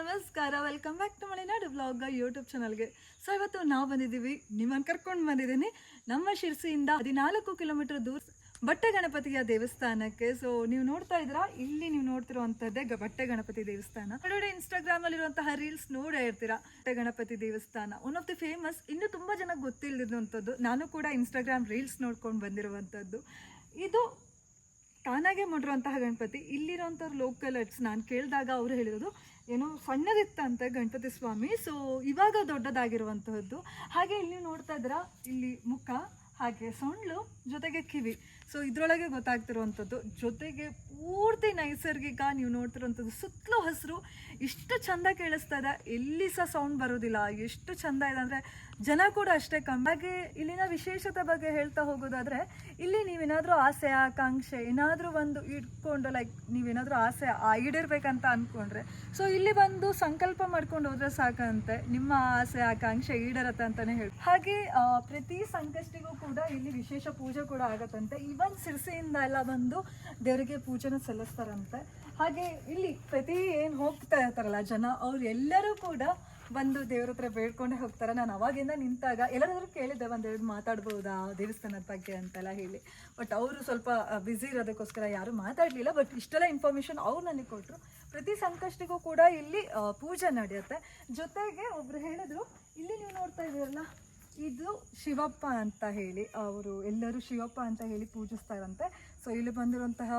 ನಮಸ್ಕಾರ welcome back to Malenadu blog YouTube ಚಾನಲ್ಗೆ so ಇವತ್ತು ನಾವು ಬಂದಿದ್ದೀವಿ ನಿಮ್ಮನ್ನು ಕರ್ಕೊಂಡು ಬಂದಿದ್ದೀನಿ. ನಮ್ಮ ಶಿರ್ಸಿಯಿಂದ ಹದಿನಾಲ್ಕು ಕಿಲೋಮೀಟರ್ ದೂರ ಬಟ್ಟೆ ಗಣಪತಿಯ ದೇವಸ್ಥಾನಕ್ಕೆ. ಸೊ ನೀವು ನೋಡ್ತಾ ಇದ್ದೀರಾ? ಇಲ್ಲಿ ನೀವು ನೋಡ್ತಿರುವಂಥದ್ದೇ ಗ- ಬಟ್ಟೆ ಗಣಪತಿ ದೇವಸ್ಥಾನ. ನೋಡಿ ಇನ್ಸ್ಟಾಗ್ರಾಮ್ ಅಲ್ಲಿರುವಂತಹ ರೀಲ್ಸ್ ನೋಡೇ ಇರ್ತೀರಾ? ಬಟ್ಟೆ ಗಣಪತಿ ದೇವಸ್ಥಾನ. ಒನ್ ಆಫ್ ದಿ ಫೇಮಸ್ ಇನ್ನು ತುಂಬ ಜನ ಗೊತ್ತಿಲ್ಲದಿರುವಂಥದ್ದು ನಾನು ಕೂಡ ಇನ್ಸ್ಟಾಗ್ರಾಮ್ ರೀಲ್ಸ್ ನೋಡ್ಕೊಂಡು ಬಂದಿರುವಂಥದ್ದು ಇದು ತಾನಾಗೆ ಮಾಡಿರೋಂತಹ ಗಣಪತಿ. ಇಲ್ಲಿರೋಂಥವ್ರು ಲೋಕಲರ್ಸ್ ನಾನು ಕೇಳಿದಾಗ ಅವರು ಹೇಳಿರೋದು, ಏನೋ ಸಣ್ಣದಿತ್ತಂತೆ ಗಣಪತಿ ಸ್ವಾಮಿ ಸೊ ಇವಾಗ ದೊಡ್ಡದಾಗಿರುವಂತಹದ್ದು. ಹಾಗೆ ಇಲ್ಲಿ ನೋಡ್ತಾ ಇದ್ದೀರಾ, ಇಲ್ಲಿ ಮುಖ, ಹಾಗೆ ಸೊಂಡ್ಲು, ಜೊತೆಗೆ ಕಿವಿ. ಸೊ ಇದರೊಳಗೆ ಗೊತ್ತಾಗ್ತಿರುವಂಥದ್ದು, ಜೊತೆಗೆ ಪೂರ್ತಿ ನೈಸರ್ಗಿಕ, ನೀವು ನೋಡ್ತಿರುವಂಥದ್ದು ಸುತ್ತಲೂ ಹಸಿರು, ಇಷ್ಟು ಚಂದ ಕೇಳಿಸ್ತಾ ಇದೆ. ಎಲ್ಲಿ ಸಹ ಸೌಂಡ್ ಬರೋದಿಲ್ಲ. ಎಷ್ಟು ಚಂದ ಇದೆ ಅಂದರೆ, ಜನ ಕೂಡ ಅಷ್ಟೇ ಕಮ್ಮಿ. ಹಾಗೆ ಇಲ್ಲಿನ ವಿಶೇಷತೆ ಬಗ್ಗೆ ಹೇಳ್ತಾ ಹೋಗೋದಾದ್ರೆ, ಇಲ್ಲಿ ನೀವೇನಾದರೂ ಆಸೆ, ಆಕಾಂಕ್ಷೆ ಏನಾದರೂ ಒಂದು ಇಟ್ಕೊಂಡು ಲೈಕ್ ನೀವೇನಾದರೂ ಆಸೆ ಈಡೇರ್ಬೇಕಂತ ಅಂದ್ಕೊಂಡ್ರೆ ಸೊ ಇಲ್ಲಿ ಬಂದು ಸಂಕಲ್ಪ ಮಾಡ್ಕೊಂಡು ಹೋದರೆ ಸಾಕಂತೆ. ನಿಮ್ಮ ಆಸೆ, ಆಕಾಂಕ್ಷೆ ಈಡೇರತ್ತೆ ಅಂತಲೇ ಹೇಳಿ ಹಾಗೆ ಪ್ರತಿ ಸಂಕಷ್ಟಿಗೂ ಕೂಡ ಇಲ್ಲಿ ವಿಶೇಷ ಪೂಜೆ ಕೂಡ ಆಗತ್ತಂತೆ. ಈವನ್ ಸಿರಸೆಯಿಂದ ಎಲ್ಲ ಬಂದು ದೇವರಿಗೆ ಪೂಜೆನ ಸಲ್ಲಿಸ್ತಾರಂತೆ. ಹಾಗೆ ಇಲ್ಲಿ ಪ್ರತಿ ಏನು ಹೋಗ್ತಾ ಇರ್ತಾರಲ್ಲ ಜನ, ಅವ್ರು ಎಲ್ಲರೂ ಕೂಡ ಬಂದು ದೇವ್ರ ಹತ್ರ ಬೇಡ್ಕೊಂಡೆ ಹೋಗ್ತಾರೆ. ನಾನು ಅವಾಗಿಂದ ನಿಂತಾಗ ಎಲ್ಲರಾದ್ರೂ ಕೇಳಿದ್ದೆ ಒಂದೆರಡು ಮಾತಾಡ್ಬೋದಾ ದೇವಸ್ಥಾನದ ಬಗ್ಗೆ ಅಂತೆಲ್ಲ ಹೇಳಿ. ಬಟ್ ಅವರು ಸ್ವಲ್ಪ ಬ್ಯುಸಿ ಇರೋದಕ್ಕೋಸ್ಕರ ಯಾರು ಮಾತಾಡಲಿಲ್ಲ. ಬಟ್ ಇಷ್ಟೆಲ್ಲ ಇನ್ಫಾರ್ಮೇಷನ್ ಅವ್ರು ನನಗೆ ಕೊಟ್ಟರು ಪ್ರತಿ ಸಂಕಷ್ಟಿಗೂ ಕೂಡ ಇಲ್ಲಿ ಪೂಜೆ ನಡೆಯುತ್ತೆ. ಜೊತೆಗೆ ಒಬ್ರು ಹೇಳಿದ್ರು, ಇಲ್ಲಿ ನೀವು ನೋಡ್ತಾ ಇದ್ದೀರಲ್ಲ ಇದು ಶಿವಪ್ಪ ಅಂತ ಹೇಳಿ ಅವರು ಎಲ್ಲರೂ ಶಿವಪ್ಪ ಅಂತ ಹೇಳಿ ಪೂಜಿಸ್ತಾರಂತೆ. ಸೊ ಇಲ್ಲಿ ಬಂದಿರುವಂತಹ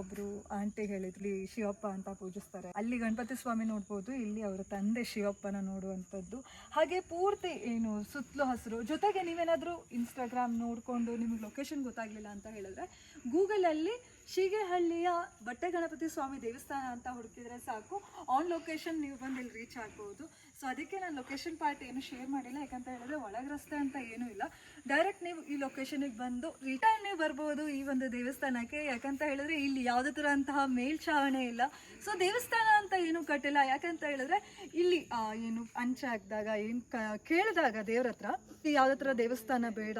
ಒಬ್ಬರು ಆಂಟಿ ಹೇಳಿದ್ರು ಶಿವಪ್ಪ ಅಂತ ಪೂಜಿಸ್ತಾರೆ. ಅಲ್ಲಿ ಗಣಪತಿ ಸ್ವಾಮಿ ನೋಡ್ಬೋದು, ಇಲ್ಲಿ ಅವರ ತಂದೆ ಶಿವಪ್ಪನ ನೋಡುವಂಥದ್ದು. ಹಾಗೆ ಪೂರ್ತಿ ಏನು ಸುತ್ತಲೂ ಹಸಿರು. ಜೊತೆಗೆ ನೀವೇನಾದರೂ ಇನ್ಸ್ಟಾಗ್ರಾಮ್ ನೋಡಿಕೊಂಡು ನಿಮಗೆ ಲೊಕೇಶನ್ ಗೊತ್ತಾಗಲಿಲ್ಲ ಅಂತ ಹೇಳಿದ್ರೆ ಗೂಗಲಲ್ಲಿ ಶೀಗೆಹಳ್ಳಿಯ ಬಟ್ಟೆ ಗಣಪತಿ ಸ್ವಾಮಿ ದೇವಸ್ಥಾನ ಅಂತ ಹುಡುಕಿದ್ರೆ ಸಾಕು. ಆನ್ ಲೊಕೇಶನ್ ನೀವು ಬಂದು ಇಲ್ಲಿ ರೀಚ್ ಆಗ್ಬೋದು. ಸೊ ಅದಕ್ಕೆ ನಾನು ಲೊಕೇಶನ್ ಪಾರ್ಟ್ ಏನು ಶೇರ್ ಮಾಡಿಲ್ಲ. ಯಾಕಂತ ಹೇಳಿದ್ರೆ, ಒಳಗೆ ರಸ್ತೆ ಅಂತ ಏನೂ ಇಲ್ಲ. ಡೈರೆಕ್ಟ್ ನೀವು ಈ ಲೊಕೇಶನಿಗೆ ಬಂದು ರಿಟರ್ನ್ ನೀವು ಬರ್ಬೋದು ಈ ಒಂದು ದೇವಸ್ಥಾನಕ್ಕೆ? ಯಾಕಂತ ಹೇಳಿದ್ರೆ ಇಲ್ಲಿ ಯಾವುದೇ ತರ ಅಂತಹ ಮೇಲ್ಛಾವಣಿ ಇಲ್ಲ. ಸೊ ದೇವಸ್ಥಾನ ಅಂತ ಏನು ಕಟ್ಟಿಲ್ಲ. ಯಾಕಂತ ಹೇಳಿದ್ರೆ ಇಲ್ಲಿ ಏನು ಅಂಚೆ ಹಾಕಿದಾಗ, ಏನು ಕೇಳಿದಾಗ ದೇವ್ರ ಹತ್ರ ಯಾವುದೇ ಥರ ದೇವಸ್ಥಾನ ಬೇಡ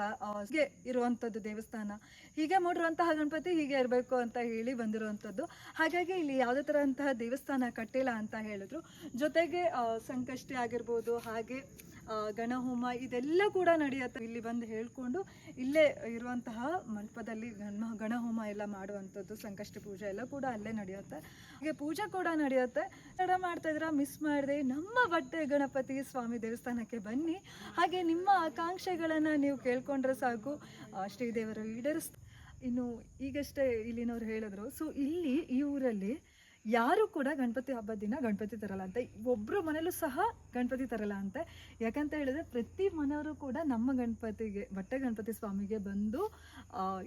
ಹೀಗೆ ಇರುವಂಥದ್ದು ದೇವಸ್ಥಾನ, ಹೀಗೆ ಮೂಡಿರುವಂತಹ ಗಣಪತಿ ಹೀಗೆ ಇರಬೇಕು ಅಂತ ಹೇಳಿ ಬಂದಿರುವಂಥದ್ದು. ಹಾಗಾಗಿ ಇಲ್ಲಿ ಯಾವುದೇ ತರ ಅಂತಹ ದೇವಸ್ಥಾನ ಕಟ್ಟಿಲ್ಲ ಅಂತ ಹೇಳಿದ್ರು. ಜೊತೆಗೆ ಸಂಕಷ್ಟಿ ಆಗಿರ್ಬೋದು, ಹಾಗೆ ಗಣಹೋಮ ಇದೆಲ್ಲ ಕೂಡ ನಡೆಯುತ್ತೆ. ಇಲ್ಲಿ ಬಂದು ಹೇಳ್ಕೊಂಡು ಇಲ್ಲೇ ಇರುವಂತಹ ಮಂಟಪದಲ್ಲಿ ಗಣ ಗಣಹೋಮ ಎಲ್ಲ ಮಾಡುವಂಥದ್ದು, ಸಂಕಷ್ಟ ಪೂಜೆ ಎಲ್ಲ ಕೂಡ ಅಲ್ಲೇ ನಡೆಯುತ್ತೆ. ಹಾಗೆ ಪೂಜೆ ಕೂಡ ನಡೆಯುತ್ತೆ. ತಡ ಮಾಡ್ತಾ ಇದ್ರ ಮಿಸ್ ಮಾಡದೆ, ನಮ್ಮ ಬಟ್ಟೆ ಗಣಪತಿ ಸ್ವಾಮಿ ದೇವಸ್ಥಾನಕ್ಕೆ ಬನ್ನಿ. ಹಾಗೆ ನಿಮ್ಮ ಆಕಾಂಕ್ಷೆಗಳನ್ನು ನೀವು ಕೇಳ್ಕೊಂಡ್ರೆ ಸಾಕು. ಶ್ರೀದೇವರು ಈಡೇರಿಸ್ ಇನ್ನು ಈಗಷ್ಟೇ ಇಲ್ಲಿನವ್ರು ಹೇಳಿದ್ರು. ಸೊ ಇಲ್ಲಿ ಈ ಊರಲ್ಲಿ ಯಾರು ಕೂಡ ಗಣಪತಿ ಹಬ್ಬದ ದಿನ ಗಣಪತಿ ತರಲ್ಲ ಅಂತೆ ಒಬ್ಬರು ಮನೇಲೂ ಸಹ ಗಣಪತಿ ತರಲ್ಲ ಅಂತೆ. ಯಾಕಂತ ಹೇಳಿದ್ರೆ ಪ್ರತಿ ಮನೆಯವರು ಕೂಡ ನಮ್ಮ ಗಣಪತಿಗೆ, ಬಟ್ಟೆ ಗಣಪತಿ ಸ್ವಾಮಿಗೆ ಬಂದು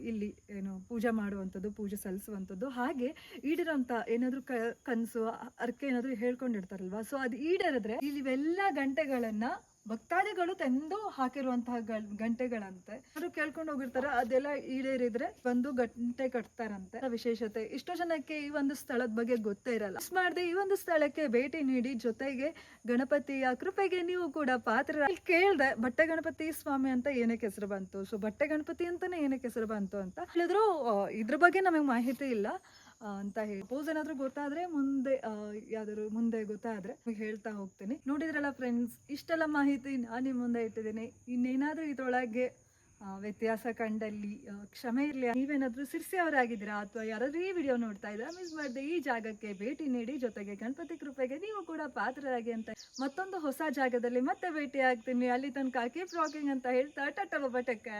ಇಲ್ಲಿ ಏನು ಪೂಜೆ ಮಾಡುವಂಥದ್ದು, ಪೂಜೆ ಸಲ್ಲಿಸುವಂಥದ್ದು, ಹಾಗೆ ಈಡಿರೋಂಥ ಏನಾದರೂ ಕ, ಕನಸು, ಅರ್ಕೆ ಏನಾದರೂ ಹೇಳ್ಕೊಂಡಿರ್ತಾರಲ್ವಾ? ಸೊ ಅದು ಈಡೇರಿದ್ರೆ ಇಲ್ಲಿ ಇವೆಲ್ಲ ಗಂಟೆಗಳನ್ನು ಭಕ್ತಾದಿಗಳು ತಂದು ಹಾಕಿರುವಂತಹ ಗಂಟೆಗಳಂತೆ ಅವರು ಕೇಳ್ಕೊಂಡು ಹೋಗಿರ್ತಾರೆ ಅದೆಲ್ಲ ಈಡೇರಿದ್ರೆ ಬಂದು ಗಂಟೆ ಕಟ್ತಾರಂತೆ. ವಿಶೇಷತೆ, ಇಷ್ಟೋ ಜನಕ್ಕೆ ಈ ಒಂದು ಸ್ಥಳದ ಬಗ್ಗೆ ಗೊತ್ತೇ ಇರಲ್ಲ. ಮಾಡ್ದೆ ಈ ಒಂದು ಸ್ಥಳಕ್ಕೆ ಭೇಟಿ ನೀಡಿ, ಜೊತೆಗೆ ಗಣಪತಿಯ ಕೃಪೆಗೆ ನೀವು ಕೂಡ ಪಾತ್ರ ಕೇಳ್ದೆ ಬಟ್ಟೆ ಗಣಪತಿ ಸ್ವಾಮಿ ಅಂತ ಏನಕ್ಕೆ ಹೆಸರು ಬಂತು? ಸೊ ಬಟ್ಟೆ ಗಣಪತಿ ಅಂತಾನೆ ಏನಕ್ಕೆ ಹೆಸರು ಬಂತು ಅಂತ ಹೇಳಿದ್ರು. ಇದ್ರ ಬಗ್ಗೆ ನಮಗೆ ಮಾಹಿತಿ ಇಲ್ಲ. ಅಂತ ಹೇಳಿ ಸಪೋಸ್ ಏನಾದರೂ ಗೊತ್ತಾದ್ರೆ ಮುಂದೆ ಯಾವ್ದಾದ್ರು ಮುಂದೆ ಗೊತ್ತಾದ್ರೆ ಹೇಳ್ತಾ ಹೋಗ್ತೀನಿ ನೋಡಿದ್ರಲ್ಲ ಫ್ರೆಂಡ್ಸ್ ಇಷ್ಟೆಲ್ಲ ಮಾಹಿತಿ ನಾನು ನಿಮ್ಮ ಮುಂದೆ ಇಟ್ಟಿದ್ದೀನಿ ಇನ್ನೇನಾದ್ರೂ ಇದ್ರೊಳಗೆ ವ್ಯತ್ಯಾಸ ಕಂಡಲ್ಲಿ ಕ್ಷಮೆ ಇರಲಿ ನೀವೇನಾದ್ರೂ ಸಿರ್ಸಿ ಅವರಾಗಿದ್ದೀರಾ ಅಥವಾ ಯಾರಾದ್ರೂ ಈ ವಿಡಿಯೋ ನೋಡ್ತಾ ಇದ್ದೀರಾ ಮಿಸ್ ಮಾಡದೆ ಈ ಜಾಗಕ್ಕೆ ಭೇಟಿ ನೀಡಿ ಜೊತೆಗೆ ಗಣಪತಿ ಕೃಪೆಗೆ ನೀವು ಕೂಡ ಪಾತ್ರರಾಗಿ ಅಂತ ಮತ್ತೊಂದು ಹೊಸ ಜಾಗದಲ್ಲಿ ಮತ್ತೆ ಭೇಟಿ ಆಗ್ತೀನಿ ಅಲ್ಲಿ ತನಕ ಕೀಪ್ ವಾಕಿಂಗ್ ಅಂತ ಹೇಳ್ತಾ ಟಟ್ಟ ಬಟ್ಟಕ್ಕೆ